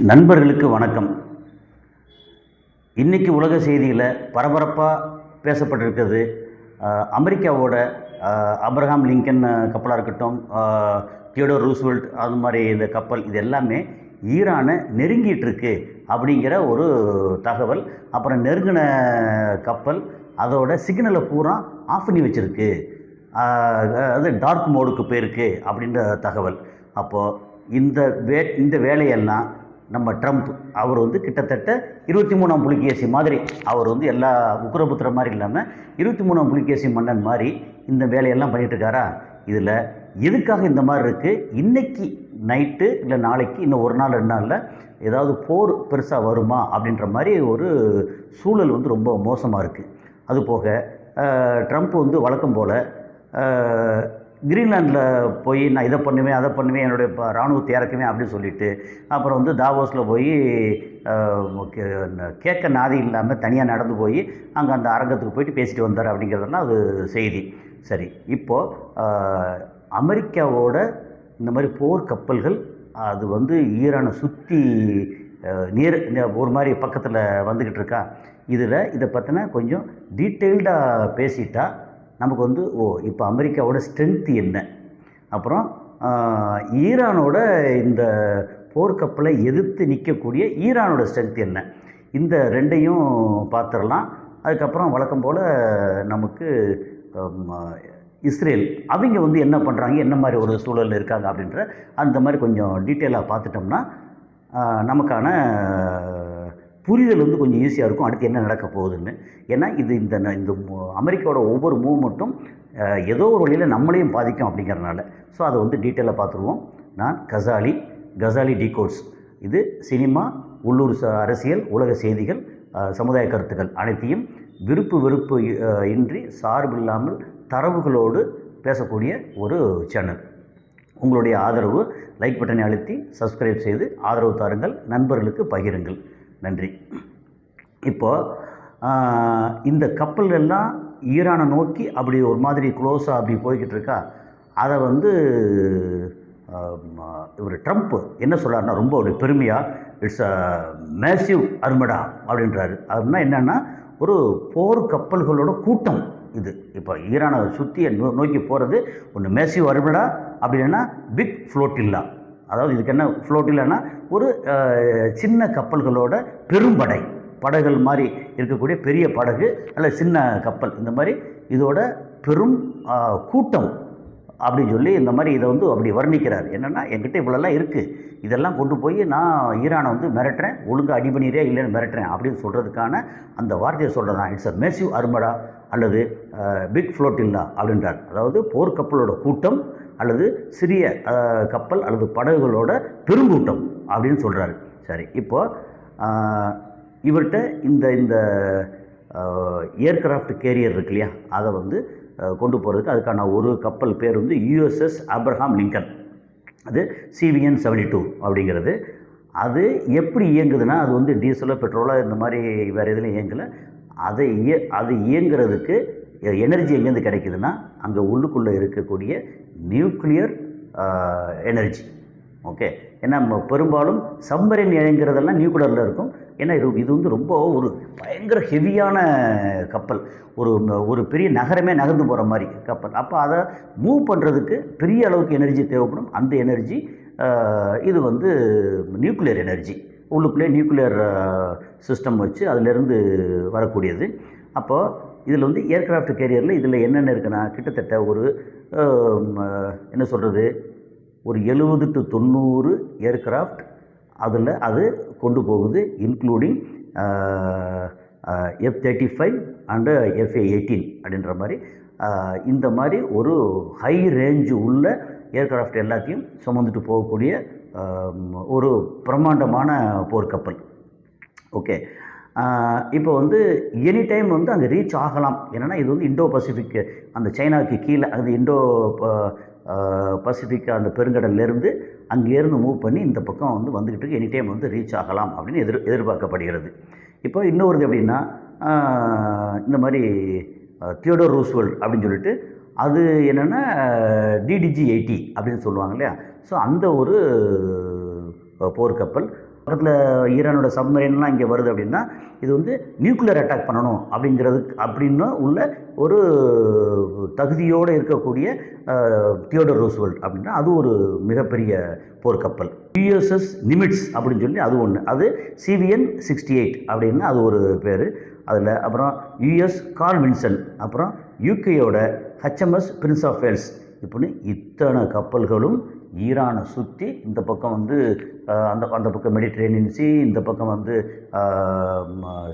நண்பர்களுக்கு வணக்கம். இன்றைக்கி உலக செய்தியில் பரபரப்பாக பேசப்பட்டிருக்கிறது அமெரிக்காவோட அப்ரஹாம் லிங்கன் கப்பலாக இருக்கட்டும் அஹ், ரூஸ்வெல்ட் அது மாதிரி இந்த கப்பல் இது எல்லாமே ஈரானை நெருங்கிட்டு இருக்கு அப்படிங்கிற ஒரு தகவல். அப்புறம் நெருங்கின கப்பல் அதோட சிக்னலை பூரா ஆஃப் பண்ணி வச்சுருக்கு. அது டார்க் மோடுக்கு போயிருக்கு அப்படின்ற தகவல். அப்போது இந்த வே இந்த வேலையெல்லாம் நம்ம ட்ரம்ப் அவர் வந்து கிட்டத்தட்ட இருபத்தி மூணாம் புலிகேசி மாதிரி அவர் வந்து எல்லா உக்ரபுத்திர மாதிரி இல்லாமல் இருபத்தி மூணாம் புலிகேசி மன்னன் மாதிரி இந்த வேலையெல்லாம் பண்ணிகிட்ருக்காரா இருக்காரா இதில் எதுக்காக இந்த மாதிரி இருக்குது இன்றைக்கி நைட்டு இல்லை நாளைக்கு இன்னும் ஒரு நாள் ரெண்டு நாளில் ஏதாவது போர் பெருசாக வருமா? அப்படின்ற மாதிரி ஒரு சூழல் வந்து ரொம்ப மோசமாக இருக்குது அதுபோக ட்ரம்ப் வந்து வழக்கம் போல் கிரீன்லாண்டில் போய் நான் இதை பண்ணுவேன் அதை பண்ணுவேன் என்னுடைய ப- இராணுவத்தை இறக்குவேன் அப்படின்னு சொல்லிட்டு அப்புறம் வந்து தாவோஸில் போய் கேட்க நாதி இல்லாமல் தனியாக நடந்து போய் அங்கே அந்த அரங்கத்துக்கு போயிட்டு பேசிட்டு வந்தார் அப்படிங்கிறதுலாம் அது செய்தி. சரி இப்போது அமெரிக்காவோட இந்த மாதிரி போர் கப்பல்கள் அது வந்து ஈரானை சுற்றி நீர் ஒரு மாதிரி பக்கத்தில் வந்துக்கிட்டு இருக்கா? இதில் இதை பற்றின கொஞ்சம் டீட்டெயில்டாக பேசிட்டா நமக்கு வந்து ஓ இப்போ அமெரிக்காவோட ஸ்ட்ரென்த் என்ன? அப்புறம் ஈரானோட இந்த போர்க்கப்பலை எதிர்த்து நிற்கக்கூடிய ஈரானோட ஸ்ட்ரென்த் என்ன? இந்த ரெண்டையும் பார்த்துடலாம். அதுக்கப்புறம் வழக்கம் போல் நமக்கு இஸ்ரேல். அவங்க வந்து என்ன பண்ணுறாங்க என்ன மாதிரி ஒரு சூழலில் இருக்காங்க? அப்படின்ற அந்த மாதிரி கொஞ்சம் டீட்டெயிலாக பார்த்துட்டோம்னா நமக்கான புரிதல் வந்து கொஞ்சம் ஈஸியாக இருக்கும். அடுத்து என்ன நடக்க போகுதுன்னு. ஏன்னா இது இந்த ந- இந்த அமெரிக்காவோட ஒவ்வொரு மூவ்மெண்ட்டும் ஏதோ ஒரு வழியில் நம்மளையும் பாதிக்கும் அப்படிங்கிறனால. ஸோ அதை வந்து டீட்டெயிலாக பார்த்துருவோம். நான் கசாலி கசாலி டீகோட்ஸ் இது சினிமா உள்ளூர் ச- அரசியல் உலக செய்திகள் சமுதாய கருத்துக்கள் அனைத்தையும் விருப்பு வெறுப்பு இன்றி இன்றி சார்பில்லாமல் தரவுகளோடு பேசக்கூடிய ஒரு சேனல் உங்களுடைய ஆதரவு லைக் பட்டனை அழுத்தி சப்ஸ்கிரைப் செய்து ஆதரவு தாருங்கள் நண்பர்களுக்கு பகிருங்கள். நன்றி. இப்போது இந்த கப்பல் எல்லாம் ஈரானை நோக்கி அப்படி ஒரு மாதிரி க்ளோஸாக அப்படி போய்கிட்டு இருக்கா? அதை வந்து இவர் ட்ரம்ப் என்ன சொல்கிறாருன்னா ரொம்ப ஒரு பெருமையாக இட்ஸ் அ மேசிவ் அர்மடா அப்படின்றாரு. அப்படின்னா என்னென்னா ஒரு போர் கப்பல்களோட கூட்டம் இது. இப்போ ஈரானை சுற்றி நோ நோக்கி போகிறது ஒன்று மேசிவ் அர்மடா அப்படின்னா பிக் ஃப்ளோட்டில்லா அதாவது இதுக்கு என்ன ஃப்ளோட்டில்லானா ஒரு சின்ன கப்பல்களோட பெரும்படை படகுகள் மாதிரி இருக்கக்கூடிய பெரிய படகு அல்ல சின்ன கப்பல். இந்த மாதிரி இதோட பெரும் கூட்டம் அப்படின்னு சொல்லி இந்த மாதிரி இதை வந்து அப்படி வர்ணிக்கிறார். என்னென்னா என்கிட்ட இவ்வளோலாம் இருக்குது இதெல்லாம் கொண்டு போய் நான் ஈரானை வந்து மிரட்டுறேன். ஒழுங்காக அடி இல்லைன்னு மிரட்டுறேன் அப்படின்னு சொல்கிறதுக்கான அந்த வார்த்தையை சொல்கிறதான் இட்ஸ் அ மேசிவ் அர்மடா அல்லது பிக் ஃப்ளோட்டில்லா அப்படின்றார். அதாவது போர்க்கப்பலோட கூட்டம் அல்லது சிறிய கப்பல் அல்லது படகுகளோட பெருங்கூட்டம். அப்படின்னு சொல்கிறாரு சரி இப்போது இவர்கிட்ட இந்த இந்த ஏர்க்ராஃப்ட் கேரியர் இருக்கு இல்லையா? அதை வந்து கொண்டு போகிறதுக்கு அதுக்கான ஒரு கப்பல் பேர் வந்து யூஎஸ்எஸ் அப்ரஹாம் லிங்கன். அது சிவிஎன் செவன்டி டூ அப்படிங்கிறது. அது எப்படி இயங்குதுன்னா அது வந்து டீசலோ பெட்ரோலோ இந்த மாதிரி வேறு எதுலையும் இயங்கலை. அதை இய அது இயங்குறதுக்கு எனர்ஜி எங்கேருந்து கிடைக்குதுன்னா அங்கே உள்ளுக்குள்ளே இருக்கக்கூடிய நியூக்ளியர் எனர்ஜி. ஓகே? ஏன்னா பெரும்பாலும் சம்மரின் இயங்குறதெல்லாம் நியூக்ளியரில் இருக்கும். ஏன்னா இது இது வந்து ரொம்ப ஒரு பயங்கர ஹெவியான கப்பல். ஒரு ஒரு பெரிய நகரமே நகர்ந்து போகிற மாதிரி கப்பல். அப்போ அதை மூவ் பண்ணுறதுக்கு பெரிய அளவுக்கு எனர்ஜி தேவைப்படும். அந்த எனர்ஜி இது வந்து நியூக்ளியர் எனர்ஜி. உள்ளுக்குள்ளே நியூக்ளியர் சிஸ்டம் வச்சு அதிலேருந்து வரக்கூடியது. அப்போது இதில் வந்து ஏர்க்ராஃப்ட் கேரியரில் இதில் என்னென்ன இருக்குன்னா கிட்டத்தட்ட ஒரு என்ன சொல்கிறது ஒரு எழுபது டு தொண்ணூறு ஏர்க்ராஃப்ட் அதில் அது கொண்டு போகுது including F thirty five and FA eighteen அப்படின்ற மாதிரி. இந்த மாதிரி ஒரு ஹை ரேஞ்சு உள்ள ஏர்க்ராஃப்ட் எல்லாத்தையும் சுமந்துட்டு போகக்கூடிய ஒரு பிரம்மாண்டமான போர்க்கப்பல். ஓகே இப்போ வந்து எனி டைம் வந்து அங்கே ரீச் ஆகலாம். என்னென்னா இது வந்து இண்டோ பசிஃபிக் அந்த சைனாவுக்கு கீழே அது இண்டோ பசிபிக் அந்த பெருங்கடல்லேருந்து அங்கேருந்து மூவ் பண்ணி இந்த பக்கம் வந்து வந்துக்கிட்டு இருக்கு. எனி டைம் வந்து ரீச் ஆகலாம் அப்படின்னு எதிர் எதிர்பார்க்கப்படுகிறது. இப்போ இன்னொரு எப்படின்னா இந்த மாதிரி தியோடோர் ரூஸ்வெல் அப்படின்னு சொல்லிட்டு அது என்னென்னா டிடிஜி எயிட்டி அப்படின்னு சொல்லுவாங்க இல்லையா? ஸோ அந்த ஒரு போர்க்கப்பல் பக்கத்தில் ஈரானோட சப்மரீன்லாம் இங்கே வருது அப்படின்னா இது வந்து நியூக்ளியர் அட்டாக் பண்ணணும் அப்படிங்கிறதுக்கு அப்படின்னு உள்ள ஒரு தகுதியோடு இருக்கக்கூடிய தியோடர் ரூஸ்வெல்ட் அப்படின்னா அது ஒரு மிகப்பெரிய போர்க்கப்பல். யூஎஸ்எஸ் நிமிட்ஸ் அப்படின்னு சொல்லி அது ஒன்று அது சிவிஎன் சிக்ஸ்டி எயிட் அப்படின்னு அது ஒரு பேர். அதில் அப்புறம் யூஎஸ் கார்ல் வின்சன் அப்புறம் யூகேயோட ஹெச்எம்எஸ் பிரின்ஸ் ஆஃப் வேல்ஸ். இப்படின்னு இத்தனை கப்பல்களும் ஈரானை சுற்றி இந்த பக்கம் வந்து அந்த அந்த பக்கம் மெடிட்ரேனியன் சி இந்த பக்கம் வந்து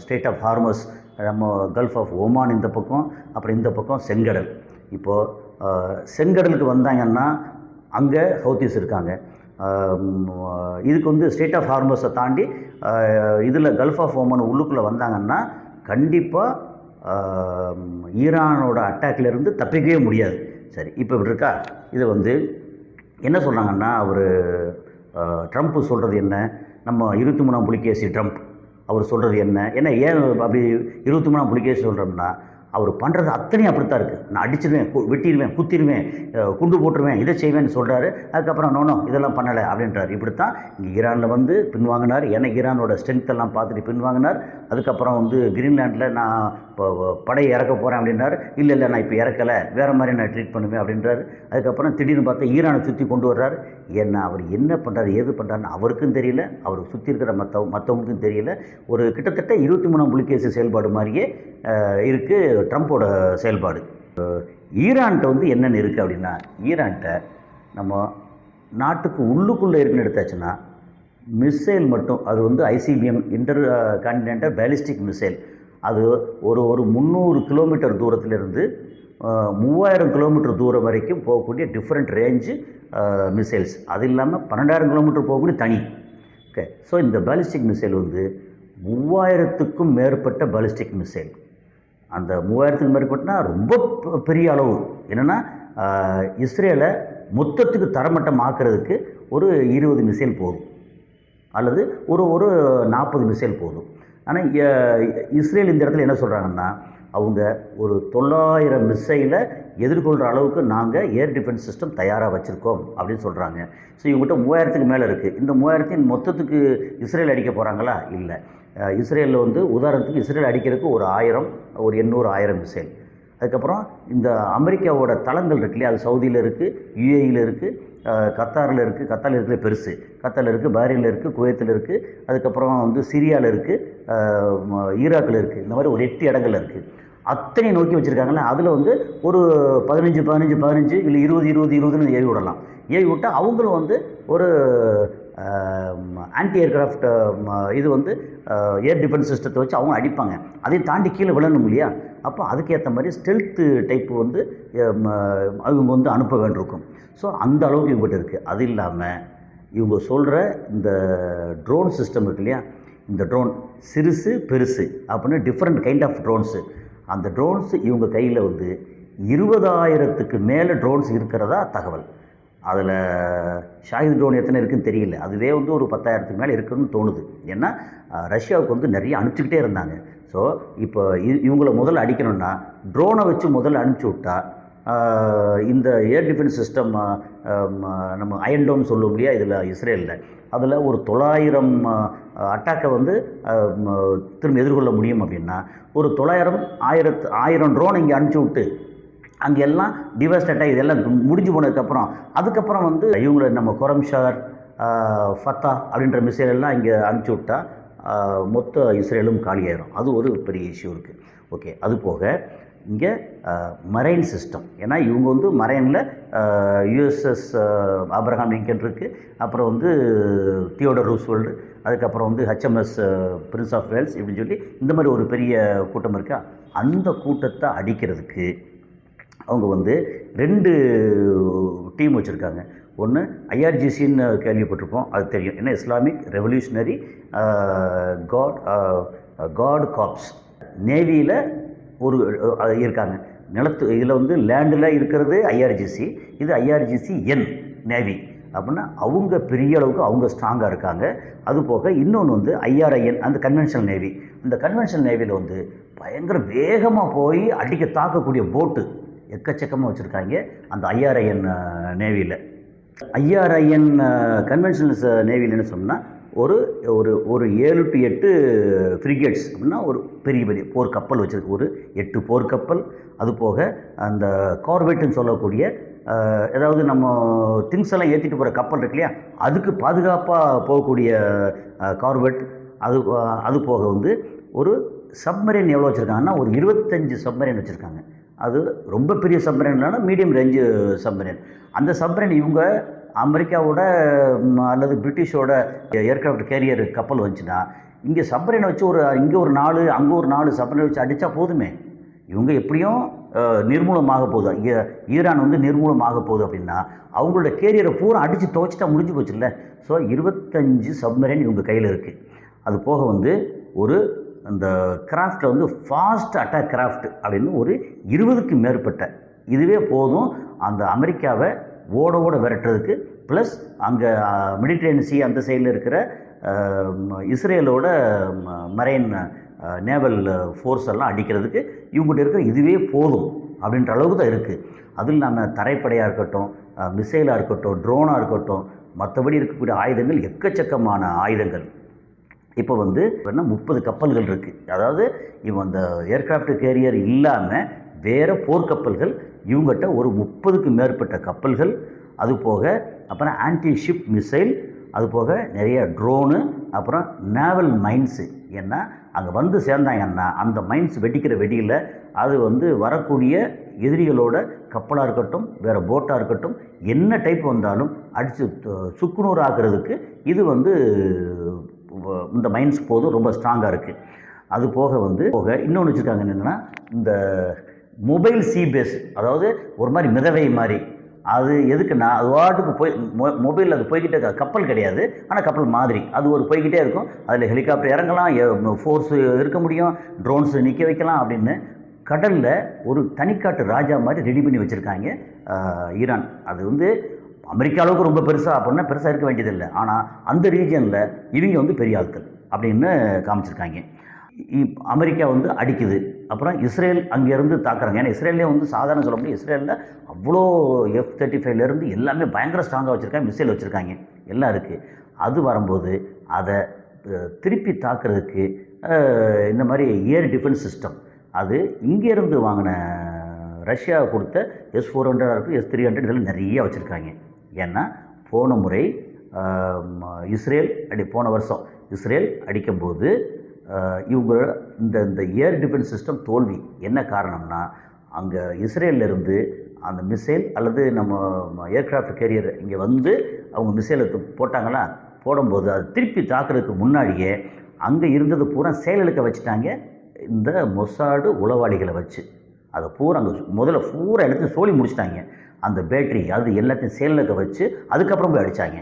ஸ்டேட் ஆஃப் ஹார்மஸ் நம்ம கல்ஃப் ஆஃப் ஓமான் இந்த பக்கம் அப்புறம் இந்த பக்கம் செங்கடல். இப்போது செங்கடலுக்கு வந்தாங்கன்னா அங்கே ஹவுத்திஸ் இருக்காங்க. இதுக்கு வந்து ஸ்டேட் ஆஃப் ஹார்மஸை தாண்டி இதில் கல்ஃப் ஆஃப் ஓமன் உள்ளுக்குள்ளே வந்தாங்கன்னா கண்டிப்பாக ஈரானோட அட்டாக்லேருந்து தப்பிக்கவே முடியாது. சரி இப்போ இப்படி இருக்கா? இது வந்து என்ன சொல்கிறாங்கன்னா அவர் ட்ரம்ப் சொல்கிறது என்ன? நம்ம இருபத்தி மூணாம் புலிகேசி ட்ரம்ப் அவர் சொல்கிறது என்ன? ஏன்னா ஏன் அப்படி இருபத்தி மூணாம் புலிகேசி சொல்கிறோம்னா அவர் பண்ணுறது அத்தனையும் அப்படித்தான் இருக்குது நான் அடிச்சிடுவேன் கு- வெட்டிடுவேன் குத்திடுவேன் குண்டு போட்டுருவேன் இதை செய்வேன்னு சொல்கிறாரு அதுக்கப்புறம் நோனோ இதெல்லாம் பண்ணலை அப்படின்றார். இப்படித்தான் இங்கே ஈரானில் வந்து பின்வாங்கினார் ஏன்னா ஈரானோட ஸ்ட்ரென்த் எல்லாம் பார்த்துட்டு பின்வாங்கினார் அதுக்கப்புறம் வந்து கிரீன்லாண்டில் நான் இப்போ படையை இறக்க போகிறேன் அப்படின்றார். இல்லை இல்லை நான் இப்போ இறக்கலை. வேறு மாதிரி நான் ட்ரீட் பண்ணுவேன் அப்படின்றாரு. அதுக்கப்புறம் திடீர்னு பார்த்தா ஈரானை சுற்றி கொண்டு வர்றார். ஏன்னா அவர் என்ன பண்ணுறாரு ஏது பண்ணுறாருன்னு அவருக்கும் தெரியல. அவருக்கு சுற்றி இருக்கிற மற்ற மற்றவங்களுக்கும் தெரியல. ஒரு கிட்டத்தட்ட இருபத்தி மூணாம் புலிகேசி செயல்பாடு மாதிரியே இருக்குது ட்ரம்ப்போட செயல்பாடு. ஈரான்கிட்ட வந்து என்னென்ன இருக்குது அப்படின்னா ஈரான்கிட்ட நம்ம நாட்டுக்கு உள்ளுக்குள்ளே இருக்குன்னு எடுத்தாச்சுன்னா மிசைல் மட்டும் அது வந்து ICBM intercontinental ballistic missile அது ஒரு ஒரு முந்நூறு கிலோமீட்டர் தூரத்திலிருந்து மூவாயிரம் கிலோமீட்டர் தூரம் வரைக்கும் போகக்கூடிய டிஃப்ரெண்ட் ரேஞ்சு மிசைல்ஸ் அது இல்லாமல் பன்னெண்டாயிரம் கிலோமீட்டர் போகக்கூடிய தனி. ஓகே ஸோ இந்த பேலிஸ்டிக் மிசைல் வந்து மூவாயிரத்துக்கும் மேற்பட்ட பாலிஸ்டிக் மிசைல் அந்த மூவாயிரத்துக்கு மேற்பட்டனா ரொம்ப பெ- பெரிய அளவு. என்னென்னா இஸ்ரேலை மொத்தத்துக்கு தரமட்டம் ஆக்கிறதுக்கு ஒரு இருபது மிசைல் போதும். அல்லது ஒரு ஒரு நாற்பது மிசைல் போதும். ஆனால் இஸ்ரேல் இந்த இடத்துல என்ன சொல்கிறாங்கன்னா அவங்க ஒரு தொள்ளாயிரம் மிசைலை எதிர்கொள்கிற அளவுக்கு நாங்கள் ஏர் டிஃபென்ஸ் சிஸ்டம் தயாராக வச்சுருக்கோம் அப்படின்னு சொல்கிறாங்க ஸோ இவங்ககிட்ட மூவாயிரத்துக்கு மேலே இருக்குது இந்த மூவாயிரத்தின் மொத்தத்துக்கு இஸ்ரேல் அடிக்க போகிறாங்களா இல்லை. இஸ்ரேலில் வந்து உதாரணத்துக்கு இஸ்ரேல் அடிக்கிறதுக்கு ஒரு ஆயிரம் ஒரு எண்ணூறு ஆயிரம் மிசைல் அதுக்கப்புறம் இந்த அமெரிக்காவோட தளங்கள் இருக்கு இல்லையா? அது சவுதியில் இருக்குது யுஏயில் இருக்குது கத்தாரில் இருக்குது கத்தாரில் இருக்கிற பெருசு. கத்தாரில் இருக்குது பஹ்ரைனில் இருக்குது குவைத்தில் இருக்குது அதுக்கப்புறம் வந்து சிரியாவில் இருக்குது ஈராக்கில் இருக்குது இந்த மாதிரி ஒரு எட்டு இடங்கள்ல இருக்குது அத்தனை நோக்கி வச்சுருக்காங்கன்னா அதில் வந்து ஒரு பதினஞ்சு பதினஞ்சு பதினஞ்சு இல்லை இருபது இருபது இருபதுன்னு ஏவி விடலாம். ஏவி விட்டால் அவங்களும் வந்து ஒரு ஆன்டி ஏர்கிராஃப்ட் இது வந்து ஏர் டிஃபென்ஸ் சிஸ்டத்தை வச்சு அவங்க அடிப்பாங்க. அதையும் தாண்டி கீழே விழணும் இல்லையா? அப்போ அதுக்கேற்ற மாதிரி ஸ்டெல்த்து டைப்பு வந்து அவங்க வந்து அனுப்ப வேண்டியிருக்கும். ஸோ அந்த அளவுக்கு இவங்ககிட்ட இருக்குது அது இல்லாமல் இவங்க சொல்கிற இந்த ட்ரோன் சிஸ்டம் இருக்கு இல்லையா? இந்த ட்ரோன் சிறுசு பெருசு அப்படின்னு டிஃப்ரெண்ட் கைண்ட் ஆஃப் ட்ரோன்ஸு அந்த ட்ரோன்ஸ் இவங்க கையில் வந்து இருபதாயிரத்துக்கு மேலே ட்ரோன்ஸ் இருக்கிறதா தகவல். அதில் ஷாஹித் ட்ரோன் எத்தனை இருக்குன்னு தெரியல. அதுவே வந்து ஒரு பத்தாயிரத்துக்கு மேலே இருக்குன்னு தோணுது. ஏன்னா ரஷ்யாவுக்கு வந்து நிறைய அனுப்பிச்சிக்கிட்டே இருந்தாங்க. ஸோ இப்போ இ- இவங்கள முதல்ல அடிக்கணும்னா ட்ரோனை வச்சு முதல்ல அனுப்பிச்சி விட்டா இந்த ஏர் டிஃபென்ஸ் சிஸ்டம் நம்ம அயன்டோம் சொல்லுவோம் இல்லையா இதில் இஸ்ரேலில் அதில் ஒரு தொள்ளாயிரம் அட்டாக்கை வந்து திரும்ப எதிர்கொள்ள முடியும் அப்படின்னா ஒரு தொள்ளாயிரம் ஆயிரத்து ஆயிரம் ட்ரோன் இங்கே அனுப்பிச்சி விட்டு அங்கே எல்லாம் டிவாஸ்டேட்டாக இதெல்லாம் முடிஞ்சு போனதுக்கப்புறம் அதுக்கப்புறம் வந்து இவங்களை நம்ம கொரம்ஷார் ஃபத்தா அப்படின்ற மிசைல் எல்லாம் இங்கே அனுப்பிச்சி விட்டா மொத்த இஸ்ரேலும் காலியாயிரும். அது ஒரு பெரிய இஷ்யூ இருக்குது ஓகே அது போக இங்கே மரைன் சிஸ்டம் ஏன்னா இவங்க வந்து மரைனில் யுஎஸ்எஸ் அப்ரஹாம் லிங்கன் இருக்குது அப்புறம் வந்து தியோடர் ரூஸ்வெல்டு அதுக்கப்புறம் வந்து ஹெச்எம்எஸ் பிரின்ஸ் ஆஃப் வேல்ஸ் இப்படின்னு சொல்லி இந்த மாதிரி ஒரு பெரிய கூட்டம் இருக்கா? அந்த கூட்டத்தை அடிக்கிறதுக்கு அவங்க வந்து ரெண்டு டீம் வச்சுருக்காங்க. ஒன்று ஐஆர்ஜிசின்னு கேள்விப்பட்டிருப்போம் அது தெரியும். ஏன்னா Islamic revolutionary guard guard corps நேவியில் ஒரு இருக்காங்க. நிலத்து இதில் வந்து லேண்டில் இருக்கிறது ஐஆர்ஜிசி இது ஐஆர்ஜிசி என் நேவி அப்படின்னா அவங்க பெரிய அளவுக்கு அவங்க ஸ்ட்ராங்காக இருக்காங்க. அதுபோக இன்னொன்று வந்து ஐஆர்ஐஎன் அந்த கன்வென்ஷனல் நேவி அந்த கன்வென்ஷனல் நேவியில் வந்து பயங்கர வேகமாக போய் அடிக்க தாக்கக்கூடிய போட்டு எக்கச்சக்கமாக வச்சுருக்காங்க அந்த ஐஆர்ஐஎன் நேவியில் ஐஆர்ஐஎன் கன்வென்ஷனல் நேவியில் என்ன சொன்னால் ஒரு ஒரு ஒரு ஏழு டு எட்டு ஃப்ரிகேட்ஸ் அப்படின்னா ஒரு பெரிய பெரிய போர் கப்பல் வச்சுருக்கு. ஒரு எட்டு போர் கப்பல். அது போக அந்த கார்பெட்டுன்னு சொல்லக்கூடிய ஏதாவது நம்ம திங்ஸ் எல்லாம் ஏற்றிட்டு போகிற கப்பல் இருக்கு இல்லையா? அதுக்கு பாதுகாப்பாக போகக்கூடிய கார்பெட் அது அது போக வந்து ஒரு சப்மரீன் எவ்வளோ வச்சுருக்காங்கன்னா ஒரு இருபத்தஞ்சு சப்மரீன் வச்சுருக்காங்க. அது ரொம்ப பெரிய சப்மரீன் இல்லைன்னா மீடியம் ரேஞ்சு சப்மரீன் அந்த சப்மரீன் இவங்க அமெரிக்காவோட அல்லது பிரிட்டிஷோட ஏர்க்ராஃப்ட் கேரியர் கப்பல் வந்துச்சுன்னா இங்கே சப்மரீனை வச்சு ஒரு இங்கே ஒரு நாலு அங்கே ஒரு நாலு சப்மரீன் வச்சு அடித்தா போதுமே. இவங்க எப்படியும் நிர்மூலமாக போகுது. ஈ- ஈரான் வந்து நிர்மூலமாக போகுது அப்படின்னா அவங்களோட கேரியரை பூரா அடித்து துவைச்சிட்டா முடிஞ்சு போச்சுல்ல. ஸோ இருபத்தஞ்சு சப்மரீன் இவங்க கையில் இருக்குது அது போக வந்து ஒரு அந்த கிராஃப்டில் வந்து ஃபாஸ்ட் அட்டாக் கிராஃப்ட் அப்படின்னு ஒரு இருபதுக்கு மேற்பட்ட இதுவே போதும். அந்த அமெரிக்காவை ஓட ஓட விரட்டுறதுக்கு ப்ளஸ் அங்கே மெடிட்ரேனியன் அந்த சைடில் இருக்கிற ம- இஸ்ரேலோட மரைன் நேவல் ஃபோர்ஸ் எல்லாம் அடிக்கிறதுக்கு இவங்ககிட்ட இருக்கிற இதுவே போதும் அப்படின்ற அளவுக்கு தான் இருக்குது அதுவும் இல்லாமல் தரைப்படையாக இருக்கட்டும் மிசைலாக இருக்கட்டும் ட்ரோனாக இருக்கட்டும் மற்றபடி இருக்கக்கூடிய ஆயுதங்கள் எக்கச்சக்கமான ஆயுதங்கள். இப்போ வந்து என்ன முப்பது கப்பல்கள் இருக்குது அதாவது இவன் அந்த ஏர்கிராஃப்ட் கேரியர் இல்லாமல் வேறு போர்க்கப்பல்கள் இவங்ககிட்ட ஒரு முப்பதுக்கு மேற்பட்ட கப்பல்கள் அது போக அப்புறம் ஆன்டி ஷிப் மிசைல் அது போக நிறைய ட்ரோனு அப்புறம் நேவல் மைன்ஸு ஏன்னா அங்கே வந்து சேர்ந்தாங்கன்னா அந்த மைன்ஸ் வெடிக்கிற வெடியில் அது வந்து வரக்கூடிய எதிரிகளோட கப்பலாக இருக்கட்டும் வேறு போட்டாக இருக்கட்டும் என்ன டைப் வந்தாலும் அடித்து சுக்குநூறு ஆக்குறதுக்கு இது வந்து இந்த மைண்ட்ஸ் போதும் ரொம்ப ஸ்ட்ராங்காக இருக்குது அது போக வந்து போக இன்னொன்று வச்சுருக்காங்க என்னென்னா இந்த மொபைல் சி பேஸ் அதாவது ஒரு மாதிரி மிதவை மாதிரி. அது எதுக்குன்னா அது வாட்டுக்கு போய் மொ மொபைலில் அது போய்கிட்டே கப்பல் கிடையாது. ஆனால் கப்பல் மாதிரி. அது ஒரு போய்கிட்டே இருக்கும். அதில் ஹெலிகாப்டர் இறங்கலாம் ஃபோர்ஸு இருக்க முடியும் ட்ரோன்ஸு நிற்க வைக்கலாம் அப்படின்னு கடலில் ஒரு தனிக்காட்டு ராஜா மாதிரி ரெடி பண்ணி வச்சுருக்காங்க ஈரான். அது வந்து அமெரிக்கா அளவுக்கு ரொம்ப பெருசாக அப்படின்னா பெருசாக இருக்க வேண்டியதில்லை. ஆனால் அந்த ரீஜனில் இவங்க வந்து பெரிய ஆட்கள் அப்படின்னு காமிச்சிருக்காங்க. அமெரிக்கா வந்து அடிக்குது. அப்புறம் இஸ்ரேல் அங்கேருந்து தாக்குறாங்க. ஏன்னா இஸ்ரேல்லே வந்து சாதாரண சொல்ல முடியும் இஸ்ரேலில் அவ்வளோ எஃப் தேர்ட்டி ஃபைவ்லேருந்து எல்லாமே பயங்கர ஸ்ட்ராங்காக வச்சுருக்காங்க. மிசைல் வச்சுருக்காங்க. எல்லாம் இருக்குது அது வரும்போது அதை திருப்பி தாக்குறதுக்கு இந்த மாதிரி ஏர் டிஃபென்ஸ் சிஸ்டம் அது இங்கேருந்து வாங்கின ரஷ்யா கொடுத்த எஸ் ஃபோர் ஹண்ட்ரட் இருக்குது எஸ் த்ரீ ஹண்ட்ரட் இதெல்லாம் நிறைய வச்சுருக்காங்க. ஏன்னா போன முறை இஸ்ரேல் அடி போன வருஷம் இஸ்ரேல் அடிக்கும்போது இவங்க இந்த இந்த ஏர் டிஃபென்ஸ் சிஸ்டம் தோல்வி. என்ன காரணம்னா அங்கே இஸ்ரேல்லேருந்து அந்த மிசைல் அல்லது நம்ம ஏர்க்ராஃப்ட் கேரியர் இங்கே வந்து அவங்க மிசைலை போட்டாங்களா? போடும்போது அது திருப்பி தாக்குறதுக்கு முன்னாடியே அங்கே இருந்தது பூரா செயலிழக்க வச்சுட்டாங்க இந்த மொசாடு உளவாளிகளை வச்சு. அதை பூரா அங்கே முதல்ல பூரா எல்லாத்தையும் சோழி முடிச்சிட்டாங்க. அந்த பேட்டரி அது எல்லாத்தையும் செயலிழக்க வச்சு அதுக்கப்புறம் போய் அடித்தாங்க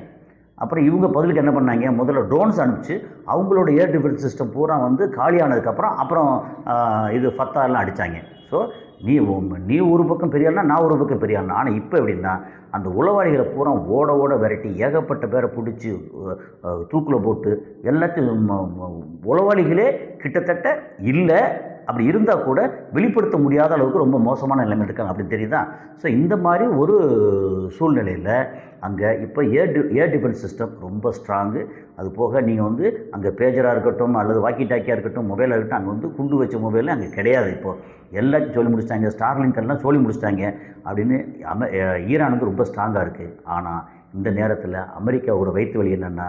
அப்புறம் இவங்க பதிலுக்கு என்ன பண்ணாங்க? முதல்ல ட்ரோன்ஸ் அனுப்பிச்சு அவங்களோட ஏர் டிஃபென்ஸ் சிஸ்டம் பூரா வந்து காலியானதுக்கப்புறம் அப்புறம் இது ஃபத்தா எல்லாம் அடித்தாங்க ஸோ நீ நீ ஒரு பக்கம் பெரிய ஆள்னா நான் ஒரு பக்கம் பெரிய ஆள்னா ஆனால் இப்போ எப்படின்னா அந்த உளவாளிகளை பூரா ஓட ஓட விரட்டி ஏகப்பட்ட பேரை பிடிச்சி தூக்கில் போட்டு எல்லாத்தையும் ம- உளவாளிகளே கிட்டத்தட்ட இல்லை அப்படி இருந்தால் கூட வெளிப்படுத்த முடியாத அளவுக்கு ரொம்ப மோசமான நிலைமை இருக்காங்க அப்படின்னு தெரியுதா? ஸோ இந்த மாதிரி ஒரு சூழ்நிலையில் அங்கே இப்போ air D air defence system ரொம்ப ஸ்ட்ராங்கு அது போக நீங்கள் வந்து அங்கே பேஜராக இருக்கட்டும் அல்லது வாக்கி டாக்கியாக இருக்கட்டும் மொபைலாக இருக்கட்டும் அங்கே வந்து குண்டு வச்ச மொபைல் அங்கே கிடையாது இப்போது எல்லாம் சொல்லி முடிச்சிட்டாங்க ஸ்டார்லிங்கெல்லாம் சொல்லி முடிச்சிட்டாங்க அப்படின்னு அம ஈரானுக்கு ஈரான் வந்து ரொம்ப ஸ்ட்ராங்காக இருக்குது ஆனால் இந்த நேரத்தில் அமெரிக்காவோட வைத்து வழி என்னென்னா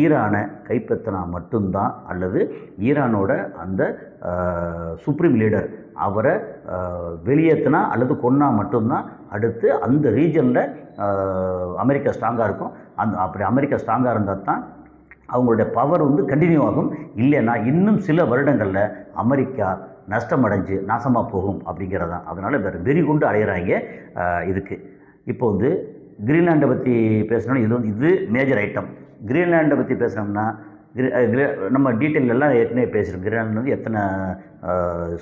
ஈரானை கைப்பற்றினா மட்டும்தான் அல்லது ஈரானோட அந்த சுப்ரீம் லீடர் அவரை வெளியேற்றினா அல்லது கொன்னா மட்டும்தான் அடுத்து அந்த ரீஜனில் அமெரிக்கா ஸ்ட்ராங்காக இருக்கும். அந்த அப்படி அமெரிக்கா ஸ்ட்ராங்காக இருந்தால் தான் அவங்களுடைய பவர் வந்து கண்டினியூ ஆகும். இல்லைன்னா இன்னும் சில வருடங்களில் அமெரிக்கா நஷ்டமடைஞ்சு நாசமாக போகும் அப்படிங்கிறதான். அதனால் வேறு வெறி கொண்டு அடையிறாங்க இதுக்கு. இப்போ வந்து கிரீன்லாண்டை பற்றி பேசணும்னா இது வந்து இது மேஜர் ஐட்டம் கிரீன்லாண்டை பற்றி பேசுனோம்னா கிரி நம்ம டீட்டெயில் எல்லாம் ஏற்கனவே பேசுகிறோம் கிரீன்லாந்து வந்து எத்தனை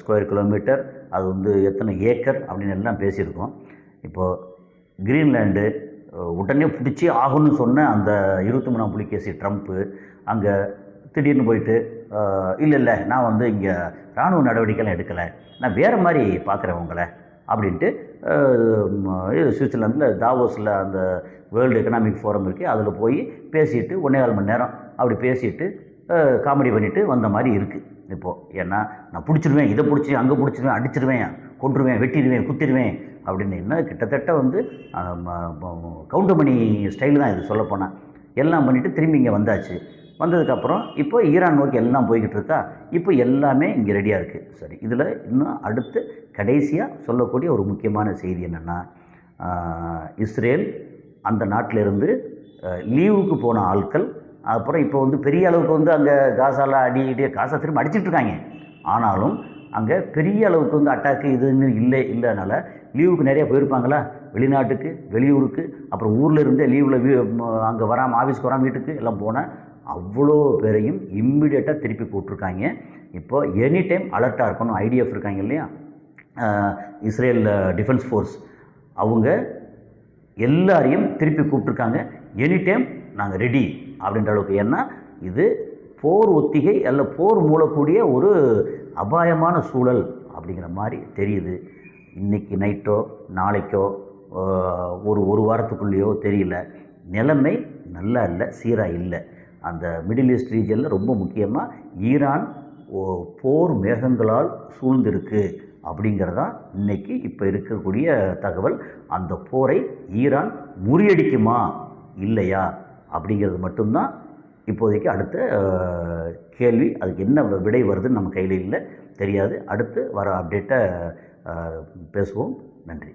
ஸ்கொயர் கிலோமீட்டர் அது வந்து எத்தனை ஏக்கர் அப்படின்னு எல்லாம் பேசியிருக்கோம். இப்போது கிரீன்லாண்டு உடனே பிடிச்சி ஆகும்னு சொன்ன அந்த இருபத்தி மூணாம் புலிகேசி ட்ரம்ப்பு அங்கே திடீர்னு போயிட்டு இல்லை இல்லை நான் வந்து இங்கே இராணுவ நடவடிக்கைலாம் எடுக்கலை. நான் வேறு மாதிரி பார்க்குறேன் உங்களை அப்படின்ட்டு இது சுவிட்சர்லாந்தில் தாவோஸில் அந்த வேர்ல்டு எக்கனாமிக் ஃபோரம் இருக்குது அதில் போய் பேசிட்டு ஒன்றே கால் மணி நேரம் அப்படி பேசிட்டு காமெடி பண்ணிவிட்டு வந்த மாதிரி இருக்குது இப்போது ஏன்னா நான் பிடிச்சிருவேன் இதை பிடிச்சி அங்கே பிடிச்சிருவேன் அடிச்சிருவேன் கொண்டுருவேன் வெட்டிடுவேன் குத்திடுவேன் அப்படின்னு என்ன கிட்டத்தட்ட வந்து கவுண்டமணி ஸ்டைல் தான் இது சொல்லப்போனால் எல்லாம் பண்ணிவிட்டு திரும்பி இங்கே வந்தாச்சு. வந்ததுக்கப்புறம் இப்போ ஈரான் நோக்கி எல்லாம் போய்கிட்டு இருக்கா? இப்போ எல்லாமே இங்கே ரெடியாக இருக்குது சரி இதில் இன்னும் அடுத்து கடைசியாக சொல்லக்கூடிய ஒரு முக்கியமான செய்தி என்னென்னா இஸ்ரேல் அந்த நாட்டிலிருந்து லீவுக்கு போன ஆட்கள் அப்புறம் இப்போ வந்து பெரிய அளவுக்கு வந்து அங்கே காசால அடி இடி காசா திரும்ப அடிச்சிட்ருக்காங்க ஆனாலும் அங்கே பெரிய அளவுக்கு வந்து அட்டாக்கு இதுன்னு இல்லை இல்லைனால லீவுக்கு நிறைய போயிருப்பாங்களா? வெளிநாட்டுக்கு வெளியூருக்கு அப்புறம் ஊரில் இருந்தே லீவில் வீ அங்கே வராமல் ஆஃபீஸ்க்கு வராமல் வீட்டுக்கு எல்லாம் போனேன் அவ்வளோ பேரையும் இம்மிடியேட்டாக திருப்பி கூப்பிட்ருக்காங்க இப்போ எனி டைம் அலர்ட்டாக இருக்கணும் ஐடிஎஃப் இருக்காங்க இல்லையா? இஸ்ரேல் டிஃபென்ஸ் ஃபோர்ஸ் அவங்க எல்லாரையும் திருப்பி கூப்பிட்ருக்காங்க எனி டைம் நாங்கள் ரெடி அப்படின்ற அளவுக்கு. ஏன்னா இது போர் ஒத்திகை அல்ல போர் மூலக்கூடிய ஒரு அபாயமான சூழல் அப்படிங்கிற மாதிரி தெரியுது. இன்றைக்கி நைட்டோ நாளைக்கோ ஒரு ஒரு வாரத்துக்குள்ளேயோ தெரியல. நிலைமை நல்லா இல்லை சீராக இல்லை. அந்த மிடில் ஈஸ்ட் ரீஜனில் ரொம்ப முக்கியமாக ஈரான் ஓ- போர் மேகங்களால் சூழ்ந்திருக்கு அப்படிங்கிறதான் இன்னைக்கு இப்போ இருக்கக்கூடிய தகவல். அந்த போரை ஈரான் முறியடிக்குமா இல்லையா அப்படிங்கிறது மட்டும்தான் இப்போதைக்கு அடுத்த கேள்வி. அதுக்கு என்ன விடை வருதுன்னு நம்ம கையில் இல்லை தெரியாது. அடுத்து வர அப்டேட்டை பேசுவோம். நன்றி.